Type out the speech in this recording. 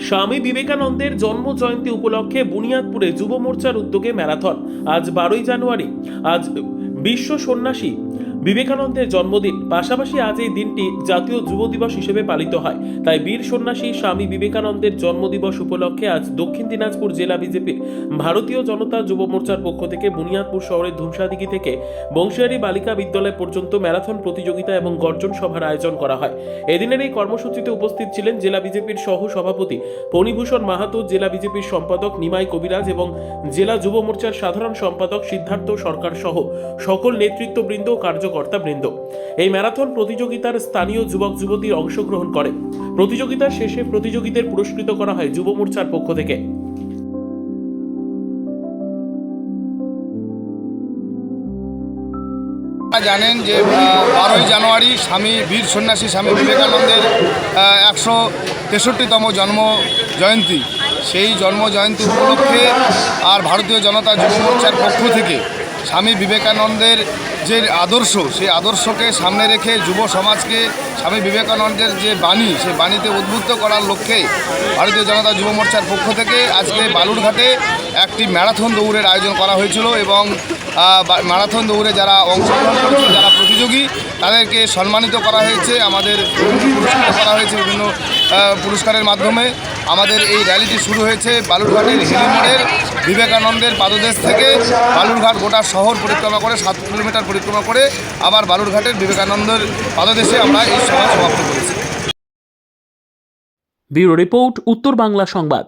স্বামী বিবেকানন্দের জন্ম জয়ন্তী উপলক্ষে বুনিয়াদপুরে যুব মোর্চার উদ্যোগে ম্যারাথন। আজ বারোই জানুয়ারি। আজ বিশ্ব সন্ন্যাসী বিবেকানন্দের জন্মদিন। পাশাপাশি আজ এই দিনটি জাতীয় যুব দিবস হিসেবে পালিত হয়। তাই বীর সন্ন্যাসী স্বামী বিবেকানন্দের জন্মদিবস উপলক্ষে আজ দক্ষিণ দিনাজপুর জেলা বিজেপির ভারতীয় জনতা যুব মোর্চার পক্ষ থেকে বুনিয়াদপুর শহরের ধূমসাদিঘি থেকে বংশিয়ারি বালিকা বিদ্যালয় পর্যন্ত ম্যারাথন প্রতিযোগিতা এবং গর্জন সভার আয়োজন করা হয়। এদিনের এই কর্মসূচিতে উপস্থিত ছিলেন জেলা বিজেপির সহ সভাপতি ফণীভূষণ মাহাতো, জেলা বিজেপির সম্পাদক নিমাই কবিরাজ এবং জেলা যুব মোর্চার সাধারণ সম্পাদক সিদ্ধার্থ সরকার সহ সকল নেতৃত্ববৃন্দ ও কার্যকর্তা বৃন্দ। এই ম্যারাথন প্রতিযোগিতার স্থানীয় যুবক যুবতী অংশগ্রহণ করে। প্রতিযোগিতার শেষে প্রতিযোগীদের পুরস্কৃত করা হয় যুব মোর্চার পক্ষ থেকে। জানেন যে বারোই জানুয়ারি স্বামী, বীর সন্ন্যাসী স্বামী বিবেকানন্দের একশো তেষট্টিতম জন্ম জয়ন্তী। সেই জন্ম জয়ন্তী উপলক্ষে আর ভারতীয় জনতা যুব মোর্চার পক্ষ থেকে স্বামী বিবেকানন্দের যে আদর্শ, সেই আদর্শকে সামনে রেখে যুব সমাজকে স্বামী বিবেকানন্দের যে বাণী, সেই বাণীতে উদ্বুদ্ধ করার লক্ষ্যে ভারতীয় জনতা যুব মোর্চার পক্ষ থেকে আজকে বালুরঘাটে একটি ম্যারাথন দৌড়ের আয়োজন করা হয়েছিল এবং ম্যারাথন দৌড়ে যারা অংশগ্রহণ করেছে যারা প্রতিযোগী, তাদেরকে সম্মানিত করা হয়েছে। আমাদের হয়েছে বিভিন্ন পুরস্কারের মাধ্যমে। আমাদের এই র্যালিটি শুরু হয়েছে বালুরঘাটের হিলিমোড়ের বিবেকানন্দের পাদদেশ থেকে। বালুরঘাট গোটা শহর পরিক্রমা করে, সাত কিলোমিটার পরিক্রমা করে আবার বালুরঘাটের বিবেকানন্দের পাদদেশে আমরা এই সভা সমাপ্ত করেছি। ব্যুরো রিপোর্ট, উত্তর বাংলা সংবাদ।